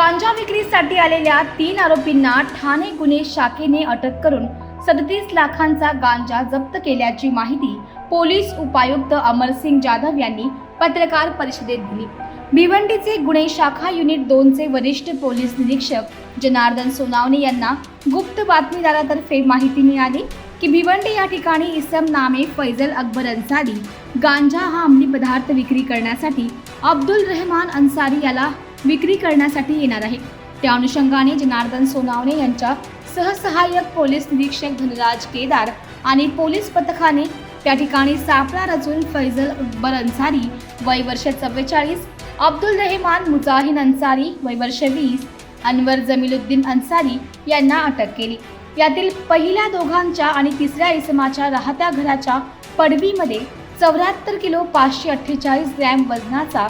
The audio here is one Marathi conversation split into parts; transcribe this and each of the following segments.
गांजा विक्रीसाठी आलेल्या तीन आरोपींना ठाणे गुन्हे शाखेने अटक करून सदतीस लाखांचा गांजा जप्त केल्याची माहिती पोलीस उपायुक्त अमरसिंग जाधव यांनी पत्रकार परिषदेत दिली. भिवंडीचे गुन्हे शाखा युनिट दोनचे वरिष्ठ पोलीस निरीक्षक जनार्दन सोनावणे यांना गुप्त बातमीदारातर्फे माहिती मिळाली की भिवंडी या ठिकाणी इसम नामे फैजल अकबर अन्सारी गांजा हा अंमली पदार्थ विक्री करण्यासाठी अब्दुल रहमान अन्सारी याला विक्री करण्यासाठी येणार आहे. त्या अनुषंगाने जनार्दन सोनावणे यांच्या सहसहाय्यक पोलीस निरीक्षक धनराज केदार आणि पोलीस पथकाने त्या ठिकाणी सापळा रचून फैजल अकबर अन्सारी वय वर्ष चव्वेचाळीस अब्दुल रहमान मुजाहिन अन्सारी वय वर्ष वीस अनवर जमीलुद्दीन अन्सारी यांना अटक केली. यातील पहिल्या दोघांच्या आणि तिसऱ्या इसमाच्या राहत्या घराच्या पडवीमध्ये चौऱ्याहत्तर किलो पाचशे अठ्ठेचाळीस ग्रॅम वजनाचा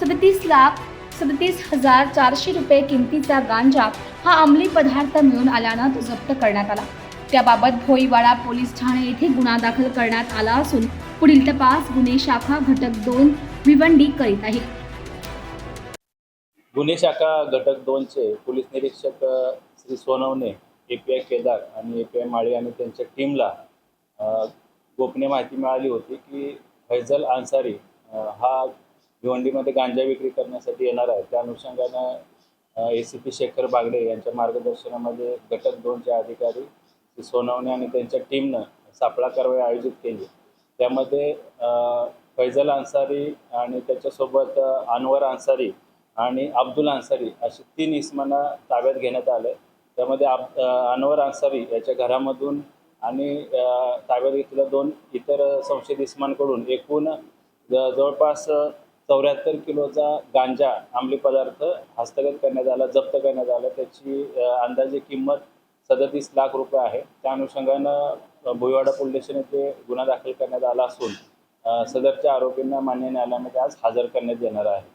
सदतीस लाख सदतीस हजार चारशे रुपये किमतीचा गांजा हा अंमली पदार्थ मिळून आल्यानं तो जप्त करण्यात आला. त्याबाबत भोईवाडा पोलीस ठाणे येथे गुन्हा दाखल करण्यात आला असून पुढील तपास गुन्हे शाखा घटक दोन भिवंडी करीत आहे. गुन्हे शाखा घटक दोनचे पोलीस निरीक्षक Shri Sonawane A P I Kedar आणि ए पी आय माळी आणि त्यांच्या टीमला गोपनीय माहिती मिळाली होती की फैजल अन्सारी हा भिवंडीमध्ये गांजा विक्री करण्यासाठी येणार आहे त्या अनुषंगानं A C P Shekhar Bagade यांच्या मार्गदर्शनामध्ये घटक दोनचे अधिकारी सोनवणे आणि त्यांच्या टीमनं सापळा कारवाई आयोजित केली. त्यामध्ये फैजल अन्सारी आणि त्याच्यासोबत अनवर अन्सारी आणि अब्दुल अन्सारी अशी तीन इसमांना ताब्यात घेण्यात आलं. त्यामध्ये अब अनवर अन्सारी याच्या घरामधून आणि ताब्यात घेतलेल्या दोन इतर संशयित इसमांकडून एकूण ज- जवळपास चौऱ्याहत्तर किलोचा गांजा अंमली पदार्थ हस्तगत करण्यात आला जप्त करण्यात आला. त्याची अंदाजे किंमत सदतीस लाख रुपये आहे. त्या अनुषंगानं भुईवाडा पोलीस स्टेशन येथे गुन्हा दाखल करण्यात आला असून सदरच्या आरोपींना मान्य न्यायालयामध्ये आज हजर करण्यात येणार आहे.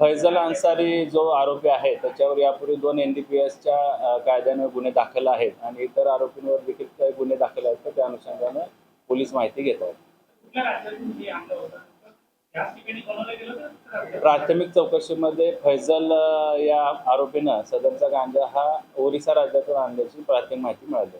फैजल अन्सारी जो आरोपी आहे त्याच्यावर यापूर्वी दोन एन डी पी एसच्या कायद्याने गुन्हे दाखल आहेत आणि इतर आरोपींवर देखील काही गुन्हे दाखल आहेत तर त्या अनुषंगानं पोलीस माहिती घेत आहेत. प्राथमिक चौकशीमध्ये फैजल या आरोपीनं सदरचा गांजा हा ओरिसा राज्यातून आणल्याची प्राथमिक माहिती मिळाली.